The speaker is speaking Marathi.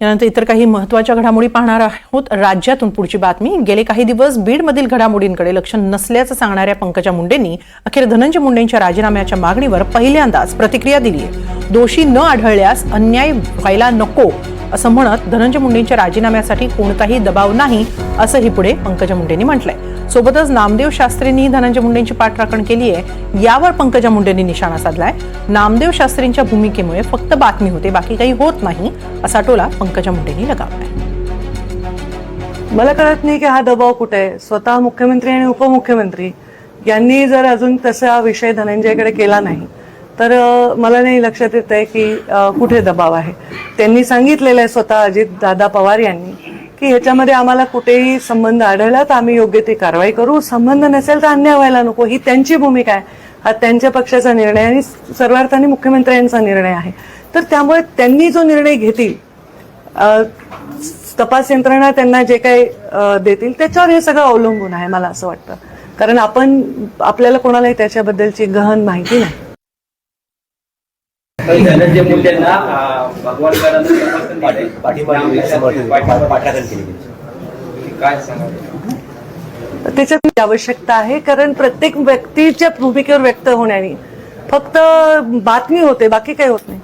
यानंतर इतर काही महत्त्वाच्या घडामोडी पाहणार आहोत. राज्यातून पुढची बातमी गेले काही दिवस बीडमधील घडामोडींकडे लक्ष नसल्याचं सांगणाऱ्या पंकजा मुंडेंनी अखेर धनंजय मुंडेंच्या राजीनाम्याच्या मागणीवर पहिल्यांदाच प्रतिक्रिया दिली आहे दोषी न आढळल्यास अन्याय व्हायला नको असं म्हणत धनंजय मुंडेंच्या राजीनाम्यासाठी कोणताही दबाव नाही असंही पुढे पंकजा मुंडेंनी म्हटलंय. सोबतच नामदेव शास्त्रींनी धनंजय मुंडेंची पाठराखण केली आहे यावर पंकजा मुंडेंनी निशाणा साधलाय. नामदेव शास्त्रींच्या भूमिकेमुळे फक्त बातमी होते बाकी काही होत नाही असा टोला पंकजा मुंडेंनी लगावलाय. मला कळत नाही की हा दबाव कुठे आहे. स्वतः मुख्यमंत्री आणि उपमुख्यमंत्री यांनी जर अजून तसा विषय धनंजयकडे केला नाही तर मला नाही लक्षात येत आहे की कुठे दबाव आहे. त्यांनी सांगितलेलं आहे स्वतः अजित दादा पवार यांनी की ह्याच्यामध्ये आम्हाला कुठेही संबंध आढळला तर आम्ही योग्य ती कारवाई करू. संबंध नसेल तर अन्याय व्हायला नको. ही त्यांची भूमिका आहे. हा त्यांच्या पक्षाचा निर्णय आणि सर्वार्थाने मुख्यमंत्र्यांचा निर्णय आहे. तर त्यामुळे त्यांनी जो निर्णय घेतील तपास यंत्रणा त्यांना जे काही देतील त्याच्यावर हे सगळं अवलंबून आहे मला असं वाटतं. कारण आपण आपल्याला कोणालाही त्याच्याबद्दलची गहन माहिती नाही. धनंजय मुंडेंना अं, भगवान करांचं समर्थन दिलंय. पाठीमागे पाठराखण केली गेली. काय सांगा त्याच्यात आवश्यकता आहे कारण प्रत्येक व्यक्तीच्या भूमिकेवर व्यक्त होण्याने. फक्त बातमी होते बाकी काही होत नाही.